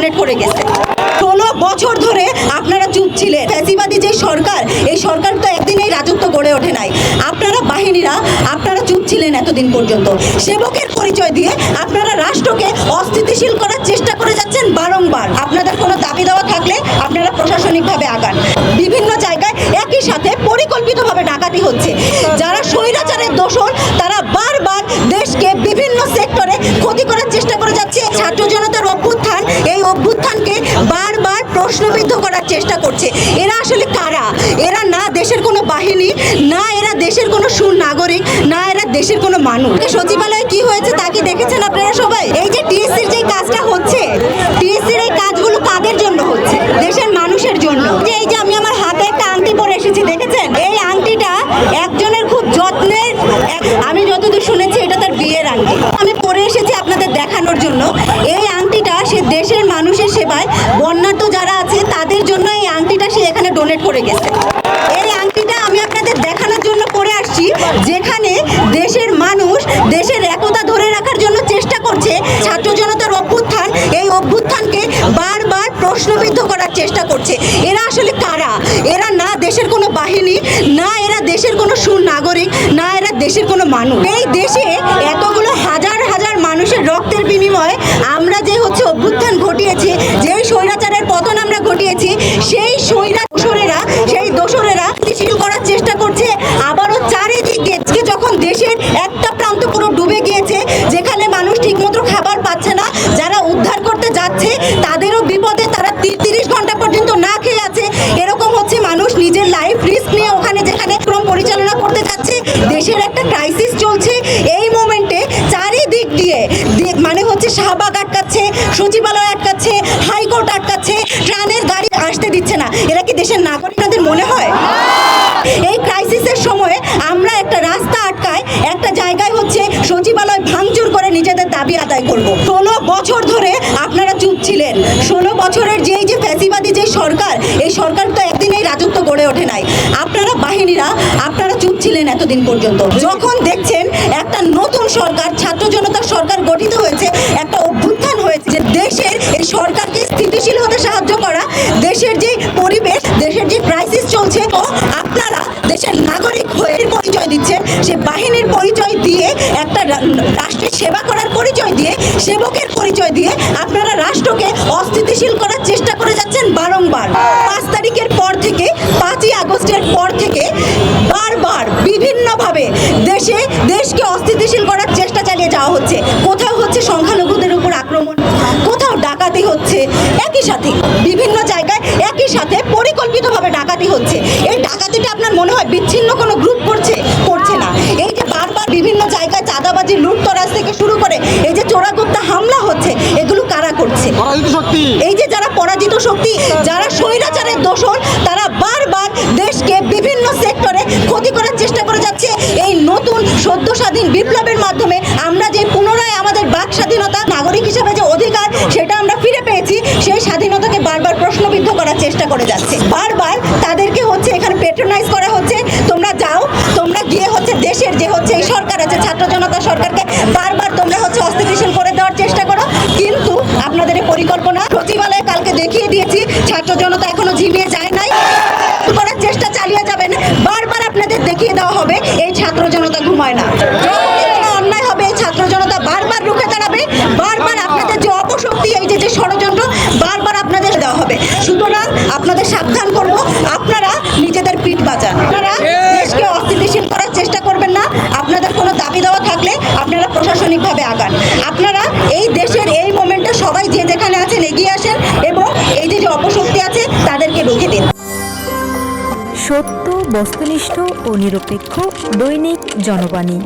Donate করে গেছে। ষোলো বছর ধরে আপনারা চুপ ছিলেন। ফ্যাসিবাদী যে সরকার, এই সরকার তো একদিনেই রাজত্ব গড়ে ওঠে নাই। আপনারা বাহিনীরা, আপনারা চুপ ছিলেন এতদিন পর্যন্ত। সেবকের পরিচয় দিয়ে আপনারা রাষ্ট্রকে অস্থিতিশীল করার চেষ্টা করে যাচ্ছেন বারংবার। আপনাদের কোনো দাবি দেওয়া থাকলে আপনারা প্রশাসনিকভাবে আগান। বিভিন্ন জায়গায় একই সাথে পরিকল্পিতভাবে ডাকাতি হচ্ছে। যারা স্বৈরাচারের দোষর, তারা বারবার দেশকে বিভিন্ন সেক্টরে ক্ষতি করার চেষ্টা করে যাচ্ছে। ছাত্র অভ্যুত্থানকে বারবার প্রশ্নবিদ্ধ করার চেষ্টা করছে। এরা আসলে কারা? এরা না দেশের কোনো বাহিনী, না এরা দেশের কোনো সুনাগরিক, না এরা দেশের কোনো মানুষ। সচিবালয়ে কি হয়েছে তা কি দেখেছেন আপনারা সবাই? এই যে টিএসসির যে কাজটা হচ্ছে, টিএসসির এই কাজগুলো কাদের জন্য হচ্ছে? দেশের মানুষের জন্য। যে এই যে আমি আমার হাতে একটা আংটি পরে এসেছি, দেখেছেন? এই আংটিটা একজনের খুব যত্নের আমি যতদূর শুনেছি, এটা তার বিয়ের আংটি। আমি পরে এসেছি আপনাদের দেখানোর জন্য। এই দেশের মানুষের সেবায় বন্যার্থ যারা আছে, তাদের জন্য এই আংটিটা সে এখানে ডোনেট করে গেছে। এই আংটিটা আমি আপনাদের দেখানোর জন্য পরে আসছি, যেখানে দেশের মানুষ দেশের একতা ধরে রাখার জন্য চেষ্টা করছে ছাত্র জনতার অভ্যুত্থান। এই অভ্যুত্থানকে বারবার প্রশ্নবিদ্ধ করার চেষ্টা করছে। এরা আসলে কারা? এরা না দেশের কোনো বাহিনী, না এরা দেশের কোনো সুনাগরিক, না এরা দেশের কোনো মানুষ। এই দেশে এতগুলো হাজার হাজার মানুষের রক্তের বিনিময়ে আমরা যে হচ্ছে অভ্যুত্থান ঘটিয়েছি যেই স্বৈরাচারের পতন আমরা সেই স্বৈরা দোসরেরা, সেই দোসরেরা স্থিতিশীল করার চেষ্টা করছে। আবারও চারিদিকে, আজকে যখন দেশের একটা প্রান্ত পুরো ডুবে গিয়েছে, যেখানে মানুষ ঠিকমতো খাবার পাচ্ছে না, যারা উদ্ধার করতে যাচ্ছে, তাদেরও বিপদে তারা তিরিশ ঘণ্টা পর্যন্ত না খেয়ে আছে। এরকম হচ্ছে মানুষ নিজের লাইফ রিস্ক নিয়ে ওখানে যেখানে ক্রম পরিচালনা করতে যাচ্ছে। দেশের একটা ক্রাইসিস চলছে। সচিবালয় আটকাচ্ছে, হাইকোর্ট আটকাচ্ছে, ট্রানের গাড়ি আসতে দিচ্ছে না। এরা কি দেশের নাগরিকদের মনে হয়? এই ক্রাইসিসের সময়ে আমরা একটা রাস্তা আটকায়, একটা জায়গায় হচ্ছে সচিবালয় ভাঙচুর করে নিজেদের দাবি আদায় করব। ষোলো বছর ধরে আপনারা চুপ ছিলেন। ষোলো বছরের যেই যে ফ্যাসিবাদী যে সরকার, এই সরকার তো একদিনেই রাজত্ব গড়ে ওঠে নাই। আপনারা বাহিনীরা, আপনারা চুপ ছিলেন এতদিন পর্যন্ত। যখন দেখছেন একটা নতুন সরকার, ছাত্র জনতার সরকার গঠিত হয়েছে স্থিতিশীল হতে সাহায্য করা, দেশের যে পরিবেশ, দেশের যে ক্রাইসিস চলছে, ও আপনারা দেশের নাগরিক হয়ে পরিচয় দিচ্ছেন। সে বাহিনীর পরিচয় দিয়ে, একটা রাষ্ট্রের সেবা করার পরিচয় দিয়ে, সেবকের পরিচয় দিয়ে আপনারা রাষ্ট্রকে অস্থিতিশীল করার চেষ্টা করে যাচ্ছেন বারংবার। পাঁচ তারিখের পর থেকে, পাঁচই আগস্টের পর থেকে বারবার বিভিন্নভাবে দেশে, দেশকে অস্থিতিশীল করার চেষ্টা চালিয়ে যাওয়া হচ্ছে। কোথাও হচ্ছে সংখ্যালঘুদের উপর আক্রমণ, কোথাও ডাকাতি হচ্ছে একই সাথে বিভিন্ন জায়গায় একই সাথে পরিকল্পিতভাবে ডাকাতি হচ্ছে। এই ডাকাতিটা আপনার মনে হয় বিচ্ছিন্ন কোনো গ্রুপ করছে? করছে না। এই যে বারবার বিভিন্ন জায়গায় চাঁদাবাজি লুটতরাজ থেকে শুরু করে এই যে চোরাগুপ্তা হামলা হচ্ছে এগুলো কারা করছে? এই যে যারা পরাজিত শক্তি যারা স্বৈরাচারের দোষর তারা বারবার দেশকে বিভিন্ন সেক্টরে ক্ষতি করার চেষ্টা করে যাচ্ছে। এই নতুন সদ্য স্বাধীন বিপ্লবের মাধ্যমে জনতা এখনও ঝিমিয়ে যায় নাই। করার চেষ্টা চালিয়ে যাবেন। বারবার আপনাদের দেখিয়ে দেওয়া হবে, এই ছাত্র জনতা ঘুমায় না। অন্যায় হবে, এই ছাত্র জনতা বারবার রুখে দাঁড়াবে। বারবার আপনাদের যে অপশক্তি, এই যে যে ষড়যন্ত্র, বারবার আপনাদের দেওয়া হবে। সুতরাং আপনাদের সাবধান করব। আপনারা নিজেদের পিঠ বাঁচান। আপনারা দেশকে অস্থিতিশীল করার চেষ্টা করবেন না। আপনাদের কোনো দাবি দেওয়া থাকলে আপনারা প্রশাসনিকভাবে আগান। আপনারা এই দেশের এই মোমেন্টে সবাই যে যেখানে আছেন, এগিয়ে আসেন। তাদেরকে রুখে দিন। সত্য বস্তুনিষ্ঠ ও নিরপেক্ষ দৈনিক জনবাণী।